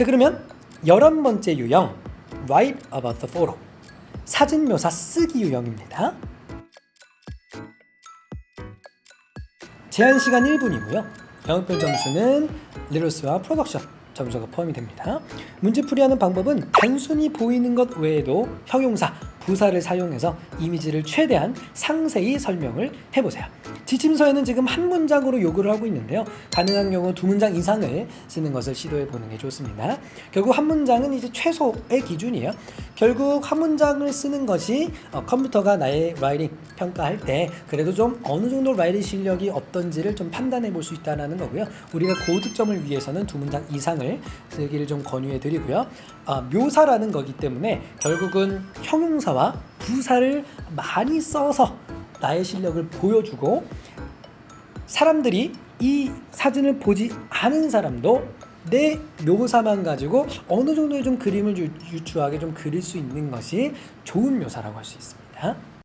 자 그러면 열한 번째 유형 Write about the photo 사진 묘사 쓰기 유형입니다. 제한 시간 1분이고요. 영역별 점수는 리로스와 프로덕션 점수가 포함이 됩니다. 문제 풀이하는 방법은 단순히 보이는 것 외에도 형용사, 부사를 사용해서 이미지를 최대한 상세히 설명을 해보세요. 지침서에는 지금 한 문장으로 요구를 하고 있는데요. 가능한 경우 두 문장 이상을 쓰는 것을 시도해 보는 게 좋습니다. 결국 한 문장은 이제 최소의 기준이에요. 결국 한 문장을 쓰는 것이 어, 컴퓨터가 나의 라이팅 평가할 때 그래도 좀 어느 정도 라이팅 실력이 어떤지를 좀 판단해 볼 수 있다는 거고요. 우리가 고득점을 위해서는 두 문장 이상을 쓰기를 좀 권유해 드리고요. 아, 묘사라는 거기 때문에 결국은 형용사와 부사를 많이 써서 나의 실력을 보여주고 사람들이 이 사진을 보지 않은 사람도 내 묘사만 가지고 어느 정도의 좀 그림을 유- 유추하게 좀 그릴 수 있는 것이 좋은 묘사라고 할 수 있습니다.